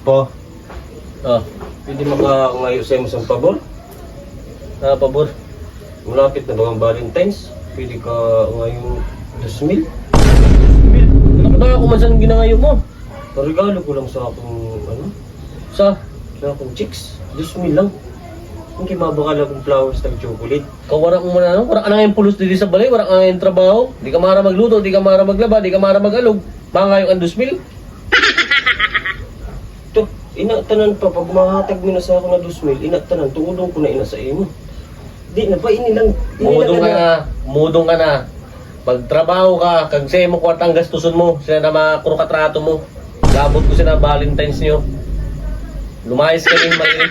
Po, Ah, pwede maka-ngayo sa imo sa pabor? ah, pabor. Malapit na ba ang Valentine's? Pwede ka ngayong 2,000? Ano ba ako man saan ginangayo mo? Regalo ko lang sa akong, ano, Sa, sa akong chicks. 2,000 lang. Ang kimabakal akong flowers ng chocolate. kawara mo man ano? Wala ka na ngayon pulos dito sa balay, wala ka na ngayon trabaho. Di ka mara magluto, di ka mara maglaba, di ka mara magalog. Mangayo ang 2,000. Ito, inatanan pa. Pag mahatag mo na sa ako na 2,000, inatanan, tungulong ko na ina sa imo. Di na ba, inilang, Mudong ka na, mudong ka na. Pagtrabaho ka, kag sa mo kwartang gastuson mo, sila na makrukatrato mo. Labot ko sila Valentine's nyo. Lumayas ka rin mali.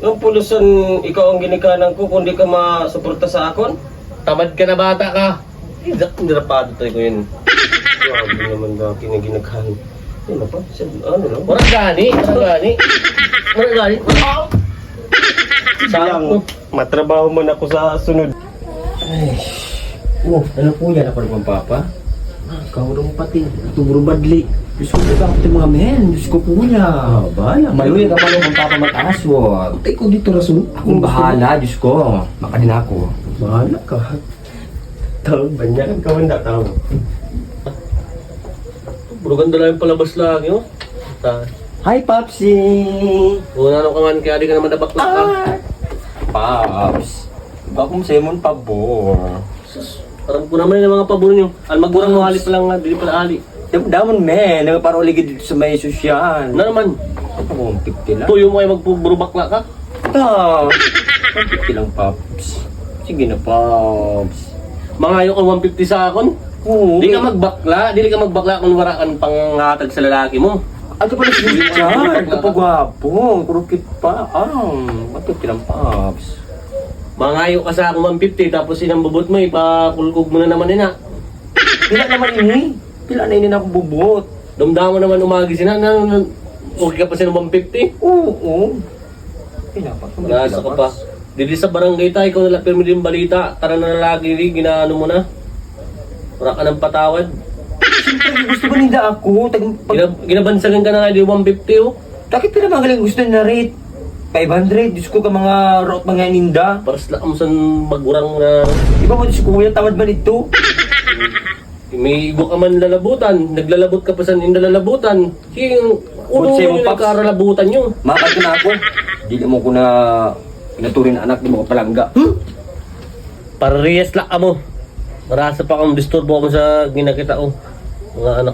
Nung pulusan, ikaw ang ginikanan ko, kundi ka masuporta sa akon. Tamad ka na bata ka. Idak, nirapado tayo ko yun. Grabe naman na kinaginaghan. Ano pa? Sa, ano lang? Wala gani, wala gani. Wala gani. Sa Bilang, matrabaho man ako sa sunod. Oh, ano po yan ako ng papa? Kaurong pati, tuburo badli. Diyos ko po ako mga men, Diyos ko po niya. Ah, bahala. Maluya ka pa ng papa mag-aswag. Tay ko dito rason. Akong bahala, Diyos ko. Makadin ako. Bahala ka. Tawag ba niya? Ang kawanda tawag. Burugan na lang yung palabas lang yun. Ta. Hi, Popsi! Una nung kaman kaya di ka naman nabakla ka. Pops! Iba kong Simon pabor. Sus, parang ko naman yung mga pabor nyo. Al magurang mo ali pa lang nga, dili pala ali. Damon men, nagparo ligid dito sa may susyan. Na naman, Akong 50 lang. tuyo mo ay magpuburo-bakla ka. Ta! 50 lang, Pops. Sige na, Pops. Mangayo ka 150 sa akon. Oo. Di ka magbakla, dili ka magbakla kung wala kang panghatag sa lalaki mo. Ano pala si Richard? Kapagwapo, kurukit pa. Ah, ba't lang, Pops? Mangayo ka sa akong 150 tapos sinambubot mo, ipakulkog mo na naman ina. Pila naman ini. Pila na ini na akong bubot. Damdamo naman umagi sina, na, na, okay ka pa sa 150? Oo, oo. Pila pa. Nasa ka pa. Dili sa barangay tayo, ikaw nalapir mo din balita. Tara na lagi ginaano mo na. Wala ka ng patawad. Siyempre, gusto ba ninda ako? Tag, pag, Gina, ginabansagan ka na nga, di 150 oh. bakit pila mga galing gusto na rate? 500, Diyos ko ka mga route mga ninda. Para sa mo sa magurang na Di ba mo Diyos ko, kuya, tamad ba nito? may igo ka man lalabutan. Naglalabot ka pa sa nilalabutan. Yung ulo Butse mo mo, yung Paps. nagkaralabutan. Makad ko na ako. Dili mo ko na pinaturin anak, di mo ko palangga. Para riyas lang ka mo. Marasa pa kang disturbo mo sa ginakita ko. Mga anak.